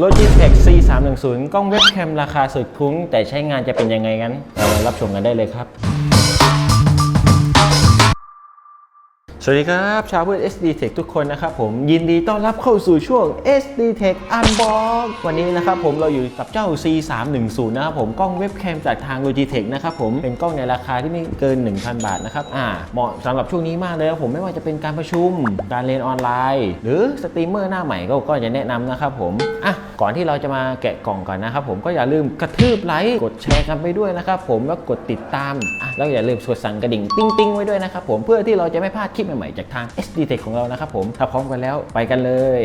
Logitech C310 กล้องเว็บแคมราคาสุดคุ้ม แต่ใช้งานจะเป็นยังไงกันเรามารับชมกันได้เลยครับ สวัสดีครับ ชาวเพื่อน SD Tech ทุกคนนะครับผมยินดีต้อนรับเข้าสู่ช่วง SD Tech Unbox วันนี้นะครับผมเราอยู่กับเจ้า C310 นะครับผมกล้องเว็บแคมจากทาง Logitech นะครับผมเป็นกล้องในราคาที่ไม่เกิน 1,000 บาทนะครับอ่าเหมาะสำหรับช่วงนี้มากเลยครับผมไม่ว่าจะเป็นการประชุม การเรียนออนไลน์ หรือสตรีมเมอร์หน้าใหม่ก็ก็จะแนะนำนะครับผมอะก่อนที่เราจะมาแกะกล่องก่อนนะครับผมก็อย่าลืมกระทืบไลค์กดแชร์กันไปด้วยนะครับผมแล้วกดติดตามอะแล้วอย่าลืมกดสั่นกระดิ่งติ้งติ้งๆไว้ด้วยนะครับผมเพื่อที่เราจะไม่พลาดคลิปใหม่ๆ จากทาง SD Tech ของเรานะครับผม ถ้าพร้อมกันแล้วไปกันเลย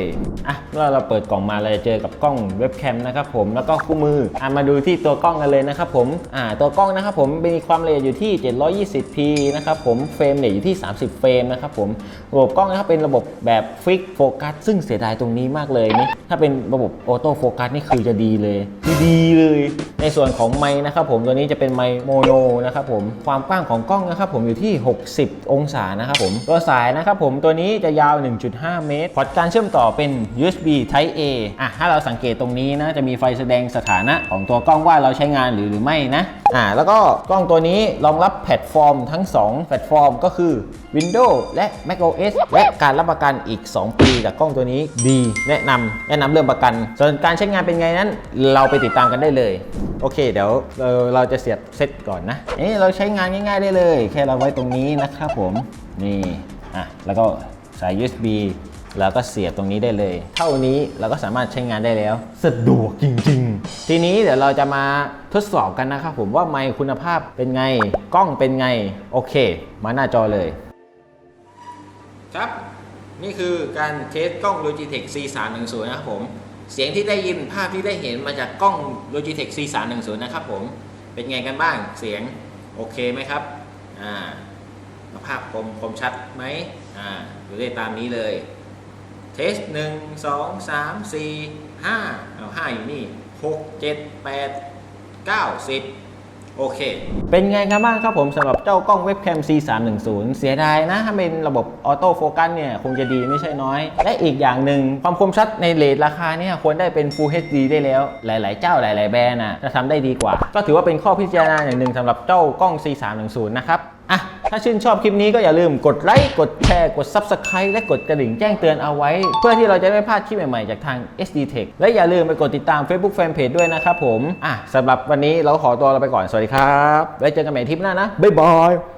อะเมื่อเราเปิดกล่องมาเราจะเจอกับกล้องเว็บแคมนะครับผม แล้วก็คู่มือ อะมาดูที่ตัวกล้องกันเลยนะครับผม อ่า ตัวกล้องนะครับผม มีความละเอียดอยู่ที่ 720p นะครับผม เฟรมเนี่ยอยู่ที่ 30 เฟรมนะครับผม ระบบกล้องนะครับเป็นระบบแบบฟิกโฟกัส ซึ่งเสียดายตรงนี้มากเลยนี่ ถ้าเป็นระบบออโต้โฟกัสนี่คือจะดีเลย ดีเลย ในส่วนของไมค์นะครับผม ตัวนี้จะเป็นไมค์โมโนนะครับผม ความกว้างของกล้องนะครับผมอยู่ที่ 60 องศานะครับผมตัวสายนะครับผมตัวนี้จะยาว 1.5 เมตร พอร์ตการเชื่อมต่อเป็น USB Type A อะถ้าเราสังเกตตรงนี้นะจะมีไฟแสดงสถานะของตัวกล้องว่าเราใช้งานหรือหรือไม่นะอ่าแล้วก็กล้องตัวนี้รองรับแพลตฟอร์มทั้ง 2 แพลตฟอร์มก็คือ Windows และ macOS และการรับประกันอีก 2 ปีจากกล้องตัวนี้ดี แนะนำแนะนำเรื่องประกัน ส่วนการใช้งานเป็นไงนั้น เราไปติดตามกันได้เลย โอเค เดี๋ยวเราเราจะเสียบเซตก่อนนะเอ้เราใช้งานง่ายๆได้เลย แค่เราไว้ตรงนี้นะครับผม นี่อะแล้วก็สาย USB แล้วก็เสียบตรงนี้ได้เลย เท่านี้เราก็สามารถใช้งานได้แล้ว สะดวกจริง ๆ ทีนี้เดี๋ยวเราจะมาทดสอบกันนะครับผมว่าไมค์คุณภาพเป็นไง กล้องเป็นไง โอเค มาหน้าจอเลย ครับ นี่คือการเทสกล้อง Logitech C310 นะครับผม เสียงที่ได้ยินภาพที่ได้เห็นมาจากกล้อง Logitech C310 นะครับผม เป็นไงกันบ้าง เสียงโอเคไหมครับ อ่า ภาพคมคมชัดไหมอ่าดูได้ตามนี้เลย เทสหนึ่งสองสามสี่ห้าเอาห้าอยู่นี่หกเจ็ดแปดเก้าสิบ โอเค เป็นไงกันบ้างครับผมสำหรับเจ้ากล้องเว็บแคม C310 เสียดายนะ ถ้าเป็นระบบออโต้โฟกัสเนี่ย คงจะดีไม่ใช่น้อย และอีกอย่างหนึ่งความคมชัดในเลทราคาเนี่ยควรได้เป็น Full HD ได้แล้ว หลาย ๆ เจ้าหลาย ๆ แบรนด์นะจะทำได้ดีกว่า ก็ถือว่าเป็นข้อพิจารณาอย่างหนึ่งสำหรับเจ้ากล้อง C310 นะครับอะ ถ้าชื่นชอบคลิปนี้ก็อย่าลืมกดไลค์ กดแชร์ กด Subscribe และกดกระดิ่งแจ้งเตือนเอาไว้ เพื่อที่เราจะไม่พลาดคลิปใหม่ๆจากทาง SD Tech และอย่าลืมไปกดติดตาม Facebook Fanpage ด้วยนะครับผม อะสำหรับวันนี้เราขอตัวเราไปก่อน สวัสดีครับ ไว้เจอกันใหม่ทริปหน้านะ บ๊ายบาย